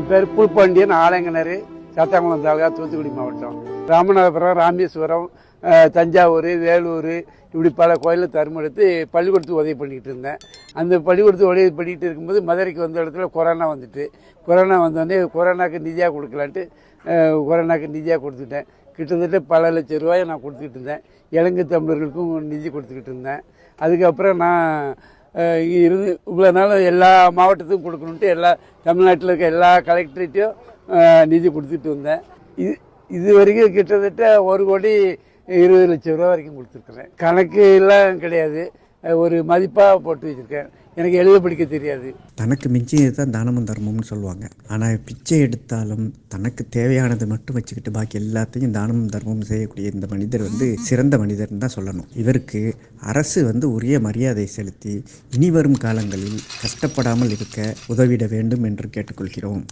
என் பேர் புல்பாண்டியன் ஆலங்கனர் சாத்தாங்குளம் தாலுகா தூத்துக்குடி மாவட்டம். ராமநாதபுரம் ராமேஸ்வரம் தஞ்சாவூர் வேலூர் இப்படி பல கோயிலில் தருமெடுத்து பள்ளிக்கூடத்துக்கு உதவி பண்ணிக்கிட்டு இருந்தேன். அந்த பள்ளிக்கூடத்துக்கு உதவி பண்ணிக்கிட்டு இருக்கும்போது மதுரைக்கு வந்த இடத்துல கொரோனா வந்துட்டு. கொரோனா வந்தோடனே கொரோனாக்கு நிதியாக கொடுக்கலான்ட்டு கொரோனாக்கு நிதியாக கொடுத்துட்டேன். கிட்டத்தட்ட பல லட்சம் ரூபாயை நான் கொடுத்துக்கிட்டு இருந்தேன். இலங்கை தமிழர்களுக்கும் நிதி கொடுத்துக்கிட்டு இருந்தேன். அதுக்கப்புறம் நான் இருந்து இவ்வளோ நாள் எல்லா மாவட்டத்துக்கும் கொடுக்கணுன்ட்டு எல்லா தமிழ்நாட்டில் இருக்க எல்லா கலெக்டரேட்டையும் நிதி கொடுத்துட்டு வந்தேன். இது இது வரைக்கும் கிட்டத்தட்ட ஒரு கோடி இருபது லட்சம் ரூபா வரைக்கும் கொடுத்துருக்குறேன். கணக்கு எல்லாம் கிடையாது. ஒரு மதிப்பாக போட்டு வச்சுருக்கேன். எனக்கு எழுத படிக்க தெரியாது. தனக்கு மிஞ்சியது தான் தானமும் தர்மம்னு சொல்லுவாங்க. ஆனால் பிச்சை எடுத்தாலும் தனக்கு தேவையானது மட்டும் வச்சுக்கிட்டு பாக்கி எல்லாத்தையும் தானமும் தர்மமும் செய்யக்கூடிய இந்த மனிதர் வந்து சிறந்த மனிதர்னு தான் சொல்லணும். இவருக்கு அரசு வந்து உரிய மரியாதை செலுத்தி இனி வரும் காலங்களில் கஷ்டப்படாமல் இருக்க உதவிட வேண்டும் என்று கேட்டுக்கொள்கிறோம்.